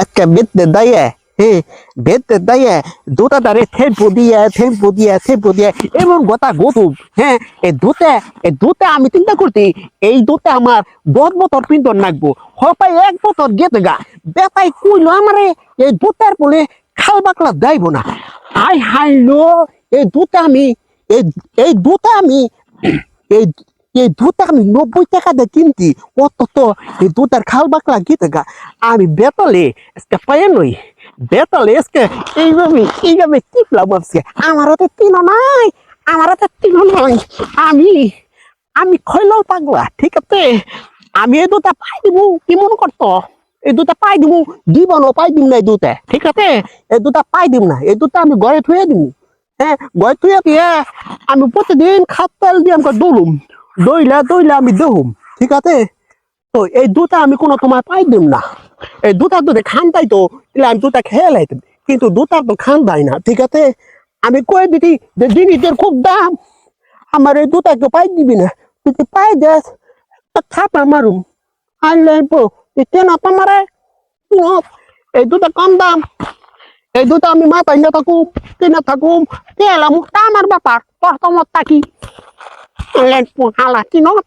আজকে বেতে দায়ে, হে বেতে দায়ে, দুটা দারে থেপু দিয়ে থেপু দিয়ে থেপু দিয়ে, এমন গোটা গতুম হ্যাঁ এই দুতে এই দুতে আমি চিন্তা করছি, এই দুতে আমার দশ বছর পিন্তন নাকবো হপাই এক বছর গেতে গা, বেপাই কইলো আমারে, এই দুটার বলে খাল বাকলা যাইব না। হাই হাই লো, এই দুটা আমি, এই এই দুটা আমি, এই এই দুটা আমি নব্বই টাকা দিয়ে কিনতি অত তো এই দুটার খাল বাকলা গিতে গা আমি বেতলে আজকে পায়ে নই, বেতলে আজকে এইভাবে এইভাবে টিপলাম আজকে আমার হাতে তিনও নাই, আমার হাতে তিনও নাই। আমি আমি খৈলাও পাগলা, ঠিক আছে? আমি এই দুটা পাই দিব কি মনে করতো? এই দুটা পাই দিব জীবনও পাই দিম না এই দুটা, ঠিক আছে? এই দুটা পাই দিম না, এই দুটা আমি ঘরে থুয়ে দিব হ্যাঁ ঘরে থুয়ে দিয়ে আমি প্রতিদিন খাত তেল দিয়ে আমাকে দৌড়ুম দইলা দইলা আমি দেহুম, ঠিক আছে? তো এই দুটা আমি কোনো তোমার পাই দিম না। এই দুটা যদি খান তাই তো, তাহলে আমি দুটা খেয়ে লাইতাম কিন্তু দুটা তো খান দেয় না, ঠিক আছে? আমি কয়ে দিতি যে জিনিসের খুব দাম। আমার এই দুটা কেউ পাই দিবি না। যদি পাই দেস? থাপা মারুম। আর লাগবো কেন তোমারে এই দুটা কম দাম। এই দুটা আমি মাথায় না থাকুম, কিনা থাকুম। তেলাম তা আমার ব্যাপার তোমার তাকি। লাগবো হালা কিনত